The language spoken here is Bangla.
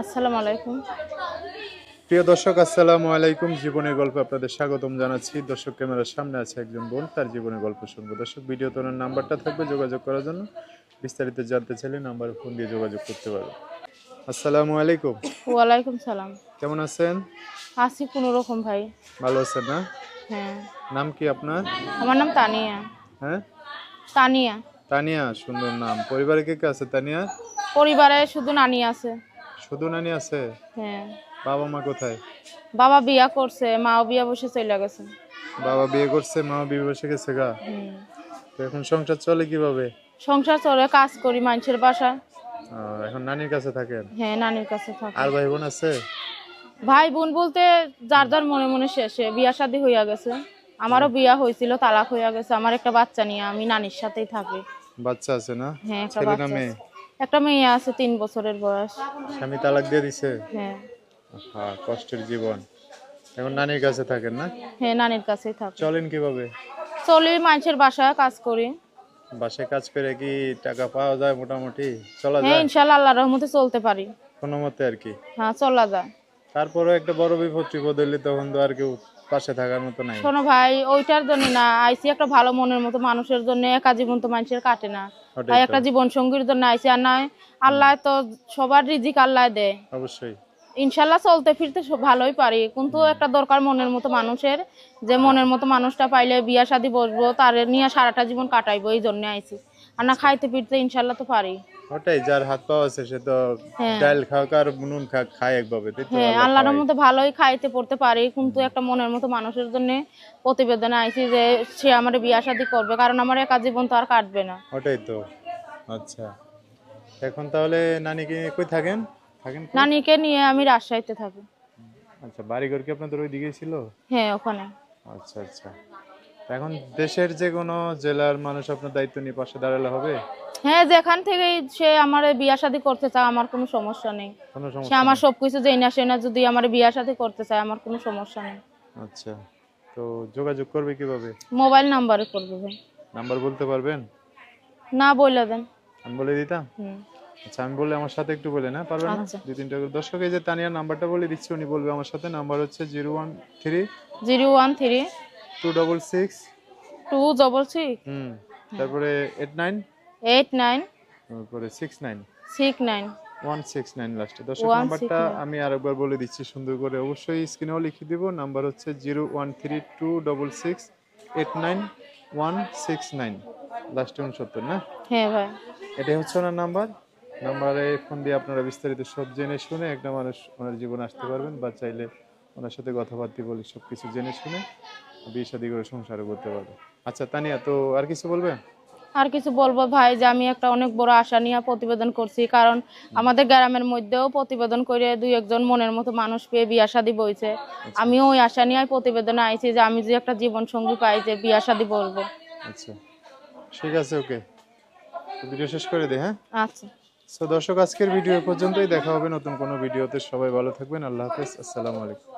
আসসালামু আলাইকুম। প্রিয় দর্শক আসসালামু আলাইকুম। জীবনের গল্প আপনাদের স্বাগতম জানাচ্ছি। দর্শক ক্যামেরার সামনে আছে একজন বোন তার জীবনের গল্প শুনব। দর্শক ভিডিও তোলার নাম্বারটা থাকবে যোগাযোগ করার জন্য বিস্তারিত জানতে চাইলে নাম্বার ফোন দিয়ে যোগাযোগ করতে পারবে আসসালামু আলাইকুম। ওয়ালাইকুম সালাম। কেমন আছেন? আছি কোনো রকম ভাই। ভালো আছেন না? হ্যাঁ। নাম কি আপনার? আমার নাম তানিয়া। হ্যাঁ? তানিয়া। তানিয়া সুন্দর নাম। পরিবারে কে কে আছে তানিয়া? পরিবারে শুধু নানি আছে। শুধু নানি আছে? হ্যাঁ। বাবা মা কোথায়? বাবা বিয়া করছে মাও বিয়া বসে চলে গেছে। বাবা বিয়ে করছে মা বিয়ে বসে গেছে গা? তো এখন সংসার চলে কীভাবে? সংসার চলে কাজ করি মানুষের বাসায় এখন নানির কাছে থাকেন? হ্যাঁ নানির কাছে থাকি। আর ভাই বোন আছে? ভাই বোন বলতে যার যার মনে মনে শেষে বিয়া শাদী হইয়া গেছে। আমারও বিয়া হয়েছিল তালাক হইয়া গেছে। আমার একটা বাচ্চা নিয়ে আমি নানির সাথেই থাকি। বাচ্চা আছে না? হ্যাঁ একটা বাচ্চা। একটা মেয়ে আছে তিন বছরের বয়স। স্বামী তালাক দিয়ে দিছে? হ্যাঁ। হ্যাঁ কষ্টের জীবন। এখন নানির কাছে থাকেন না? হ্যাঁ নানির কাছেই থাকি। চলেন কীভাবে? চলি মানুষের বাসায় কাজ করি। বাসায় কাজ করে কি টাকা পাওয়া যায় মোটামুটি? চলা হ্যাঁ যায়? ইনশাল্লাহ আল্লাহর রহমতে চলতে পারি। কোনো মতে আর কি? হ্যাঁ চলা যায়। তারপরে একটা বড় বিপদ টিপদ হইলে তখন তো আর কেউ পাশে থাকার মতো নাই। শোনো ভাই ওইটার জন্য না আইসি একটা ভালো মনের মতো মানুষের জন্য একা জীবন তো মানুষের কাটে না। তাই একটা জীবন সঙ্গীর জন্য আইসি আর নয় আল্লাহ তো সবার রিজিক আল্লাহ দেয় অবশ্যই। ইনশাল্লাহ চলতে ফিরতে সব ভালোই পারি কিন্তু একটা দরকার মনের মতো মানুষের যে মনের মতো মানুষটা পাইলে বিয়া শাদি বসবো তার নিয়ে সারাটা জীবন কাটাইবো এই জন্য আইসি। আর না খাইতে ফিরতে ইনশাল্লাহ তো পারি। ওটাই যার হাত পাওয়া আছে সে তো হ্যাঁ। ডাল খাওক আর নুন খা খায় একভাবে তাই তো? হ্যাঁ আল্লাহর। মধ্যে ভালোই খাইতে পড়তে পারি কিন্তু একটা মনের মতো মানুষের জন্য প্রতিবেদনে আইছি যে সে আমার বিয়া শাদি করবে কারণ আমার একা জীবন তো আর কাটবে না। ওটাই তো। আচ্ছা। এখন তাহলে নানিকে কই থাকেন? থাকেন? নানিকে নিয়ে আমি রাজশাহীতে থাকি। আচ্ছা বাড়িঘর কি আপনাদের ওই দিকেই ছিল? হ্যাঁ ওখানে। আচ্ছা আচ্ছা। এখন দেশের যে কোনো জেলার মানুষ আপনার দায়িত্ব নিয়ে পাশে দাঁড়ালে হবে? হ্যাঁ যেখান থেকেই সে আমার বিয়া শাদি করতে চায় আমার কোনো সমস্যা নেই। কোনো সে সমস্যা আমার সবকিছু জেনে না সে না যদি আমার বিয়া শাদি করতে চায় আমার কোনো সমস্যা নেই। নেই। আচ্ছা তো যোগাযোগ করবে কীভাবে? মোবাইল নাম্বারে করবে ভাই। নাম্বার বলতে পারবেন? না বলে দেন। আমি বলে দিতাম? হুম। আচ্ছা আমি বললে আমার সাথে একটু বলে না? পারবেন না? আচ্ছা। দুই তিনটা করে। দর্শক এই যে তানিয়ার নাম্বারটা বলে দিচ্ছি উনি বলবে আমার সাথে। নাম্বার হচ্ছে zero one three zero one three two double six two double six hmm তারপরে এইট নাইন এইট নাইন তারপরে six nine six nine one six nine লাস্টে দর্শক নাম্বারটা আমি আরেকবার বলে দিচ্ছি সুন্দর করে অবশ্যই স্ক্রিনেও লিখে দিব। নাম্বার হচ্ছে zero one three two double six eight nine one six nine লাস্টে উনসত্তর না? হ্যাঁ ভাই। এটাই হচ্ছে ওনার নাম্বার। নাম্বারে ফোন দিয়ে আপনারা বিস্তারিত সব জেনে শুনে একটা মানুষ ওনার জীবনে আসতে পারবেন বা চাইলে ওনার সাথে কথাবার্তা বলে সব কিছু জেনে শুনে। বিয়ে শাদী করে সংসারে করতে পারবে আচ্ছা তানিয়া তো আর কিছু বলবে? আর কিছু বলব ভাই যে আমি একটা অনেক বড় আশা নিয়ে প্রতিবেদন করছি কারণ আমাদের গ্রামের মধ্যেও প্রতিবেদন করে দুই একজন মনের মতো মানুষ পেয়ে বিয়া শাদি বইছে। আমি ওই আশা নিয়ে প্রতিবেদনে আইছি যে আমি যে একটা জীবন সঙ্গী পাই যে বিয়া শাদি বলব। আচ্ছা। ঠিক আছে ওকে। ভিডিও শেষ করে দে হ্যাঁ? আচ্ছা। সো দর্শক আজকের ভিডিও পর্যন্তই। দেখা হবে নতুন কোনো ভিডিওতে। সবাই ভালো থাকবেন। আল্লাহ হাফেজ। আসসালামু আলাইকুম।